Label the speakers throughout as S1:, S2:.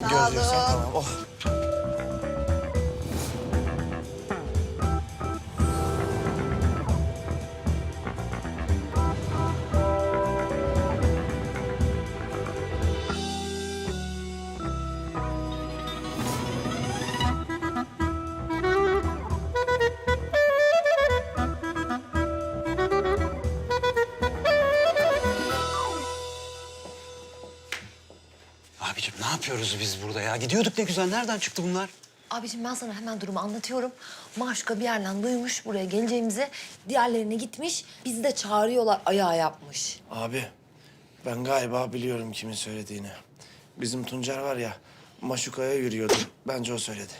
S1: 又是三个人哇。
S2: Abicim ne yapıyoruz biz burada ya? Gidiyorduk ne güzel. Nereden çıktı bunlar?
S3: Abiciğim ben sana hemen durumu anlatıyorum. Maşuka bir yerden duymuş buraya geleceğimizi. Diğerlerine gitmiş. Bizi de çağırıyorlar ayağa yapmış.
S1: Abi ben galiba biliyorum kimin söylediğini. Bizim Tuncer var ya Maşuka'ya yürüyordu. Bence o söyledi.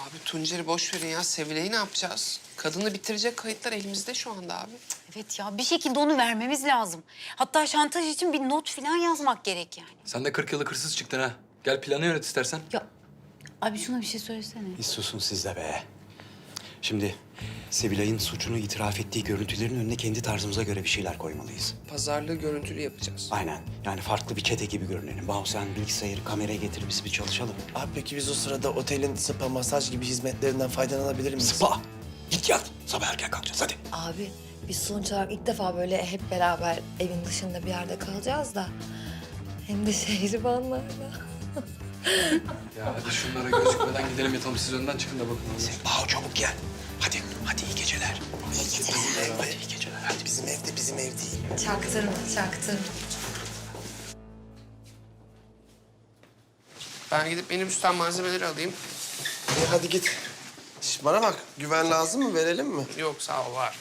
S4: Abi Tuncer'i boş verin ya. Sevile'yi ne yapacağız? Kadını bitirecek kayıtlar elimizde şu anda abi.
S5: Evet ya bir şekilde onu vermemiz lazım. Hatta şantaj için bir not falan yazmak gerek yani.
S6: Sen de 40 yıllık hırsız çıktın ha. Gel planı yönet istersen.
S5: Ya abi şuna bir şey söylesene.
S2: Bir susun siz de be. Şimdi Sevilay'ın suçunu itiraf ettiği görüntülerin önüne kendi tarzımıza göre bir şeyler koymalıyız.
S4: Pazarlığı görüntülü yapacağız.
S2: Aynen. Yani farklı bir çete gibi görünelim. Bahu sen bilgisayarı kameraya getir biz bir çalışalım.
S1: Abi peki biz o sırada otelin spa, masaj gibi hizmetlerinden faydalanabilir miyiz?
S2: Spa. Git yat. Sabah erken kalkacağız hadi.
S3: Abi biz sonuç olarak ilk defa böyle hep beraber evin dışında bir yerde kalacağız da. Hem de şehribanlarla.
S6: Ya hadi şunlara gözükmeden gidelim yatalım. Siz önden çıkın da bakın.
S2: Bahu çabuk gel. Hadi. Hadi iyi geceler. İyi geceler. Hadi iyi geceler. Hadi.
S1: Bizim evde bizim ev değil.
S3: Çaktırma, çaktırma.
S4: Ben gidip minibüsten malzemeleri alayım.
S1: İyi hadi git. Şş, bana bak güven lazım mı verelim mi?
S4: Yok sağ ol var.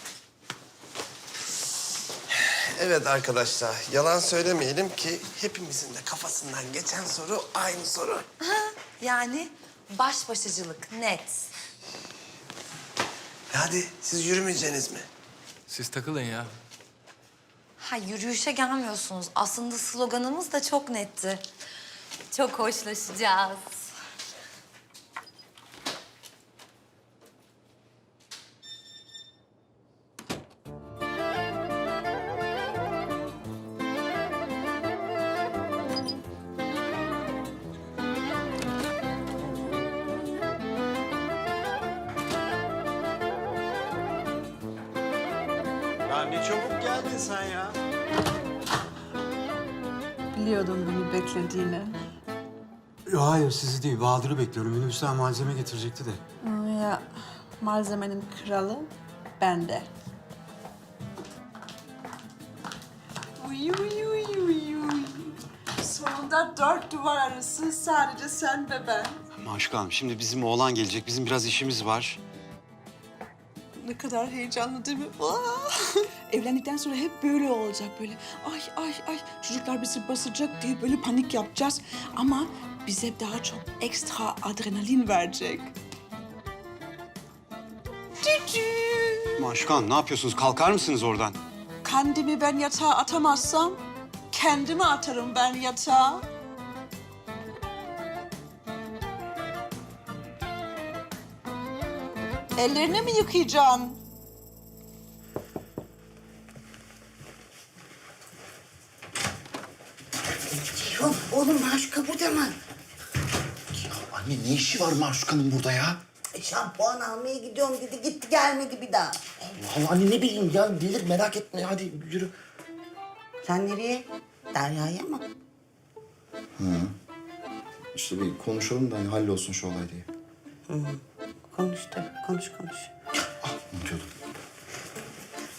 S1: Evet arkadaşlar yalan söylemeyelim ki hepimizin de kafasından geçen soru aynı soru.
S3: Yani baş başacılık net.
S1: E Hadi siz yürümeyeceksiniz mi?
S6: Siz takılın ya.
S3: Ha yürüyüşe gelmiyorsunuz. Aslında sloganımız da çok netti. Çok hoşlaşacağız.
S7: Ne çabuk geldin sen ya.
S8: Biliyordum bunu beklediğini.
S9: Hayır sizi değil. Bahadır'ı bekliyorum. Minibüsten malzeme getirecekti de.
S8: Ya malzemenin kralı bende. Uy uy uy uy uy. Sonunda dört duvar arası sadece sen ve ben.
S9: Maşuka Hanım şimdi bizim oğlan gelecek. Bizim biraz işimiz var.
S8: Ne kadar heyecanlı değil mi? Evlendikten sonra hep böyle olacak böyle. Ay ay ay çocuklar bizi basacak diye böyle panik yapacağız. Ama bize daha çok ekstra adrenalin verecek. Cücü.
S9: Hanım ne yapıyorsunuz? Kalkar mısınız oradan?
S8: Kendimi ben yatağa atamazsam kendimi atarım ben yatağa. Ellerini mi yıkayacaksın?
S10: Yok oğlum Maşuka burada mı?
S2: Anne ne işi var Maşuka'nın burada ya?
S10: E, şampuan almaya gidiyorum dedi gitti gelmedi bir daha.
S2: Allah anne ne bileyim ya gelir merak etme hadi yürü.
S10: Sen nereye? Derya'ya mı?
S11: İşte bir konuşalım da hani hallolsun şu olay diye.
S10: Konuş tabii konuş konuş.
S11: Unutuyordum.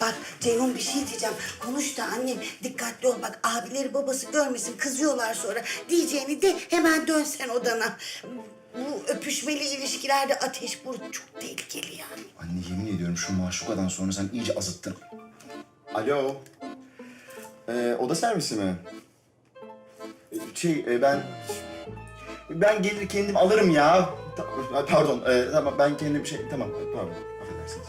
S10: Bak Ceyhun bir şey diyeceğim. Konuş da annem dikkatli ol. Bak abileri babası görmesin kızıyorlar sonra. Diyeceğini de hemen dön sen odana. Bu öpüşmeli ilişkilerde ateş bu çok tehlikeli yani.
S11: Anne yemin ediyorum şu maşukadan sonra sen iyice azıttın. Alo. Ee, oda servisi mi? Ee, Şey e, ben... Ben gelir kendim alırım ya. Ta- pardon e, tamam ben kendim şey... Tamam pardon affedersiniz.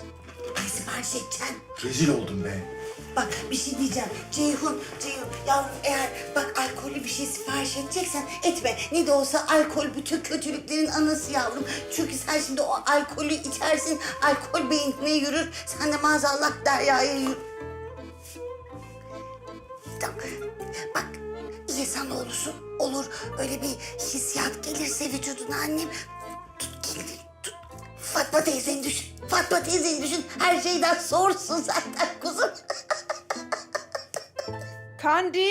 S10: Ay sipariş edeceksin.
S11: Rezil oldum be.
S10: Bak bir şey diyeceğim. Ceyhun, Ceyhun yavrum eğer bak alkollü bir şey sipariş edeceksen etme. Ne de olsa alkol bütün kötülüklerin anası yavrum. Çünkü sen şimdi o alkolü içersin. Alkol beynine yürür. Sen de maazallah Derya'ya yürür. Tamam. Bak iyi insanoğlusun. Olur öyle bir hissiyat gelirse vücuduna annem. Fatma teyzeni düşün. Fatma teyzeni düşün. Her şeyden sorsun zaten kuzum.
S8: Kandi,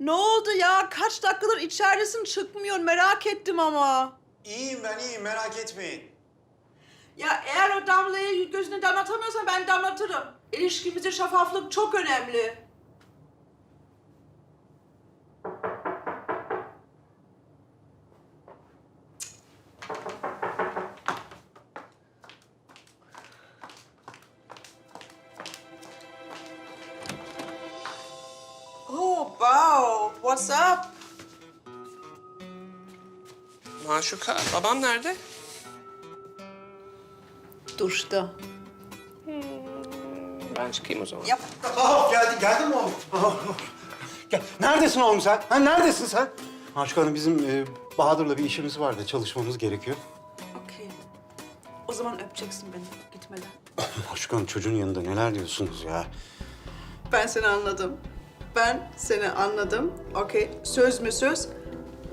S8: ne oldu ya? Kaç dakikadır içeridesin çıkmıyor merak ettim ama.
S7: İyiyim ben iyiyim merak etmeyin.
S8: Ya eğer o damlayı gözüne damlatamıyorsan ben damlatırım. İlişkimizde şeffaflık çok önemli. What's up?
S4: Maşuka, babam nerede?
S8: Duşta.
S4: Ben çıkayım o zaman.
S8: Yap.
S9: Oh, geldi, geldin mi oğlum? Oh, oh. Gel. Neredesin oğlum sen? Ha, neredesin sen? Maşuka Hanım bizim e, Bahadır'la bir işimiz var da çalışmamız gerekiyor.
S8: Okey. O zaman öpeceksin beni gitmeden.
S9: Maşuka Hanım çocuğun yanında neler diyorsunuz ya?
S8: Ben seni anladım. Ben seni anladım. Okey. Söz mü söz?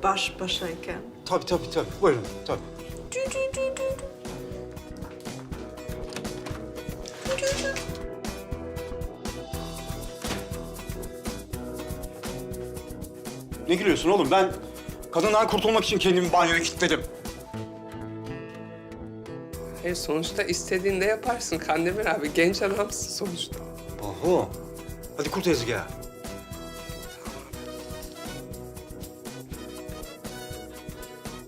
S8: Baş başayken.
S9: Tabii tabii tabii. Buyurun tabii. Ne gülüyorsun oğlum? Ben kadından kurtulmak için kendimi banyoya kilitledim.
S4: E sonuçta istediğinde yaparsın Kandemir abi. Genç adamsın sonuçta.
S9: Oho. Hadi kur tezgahı.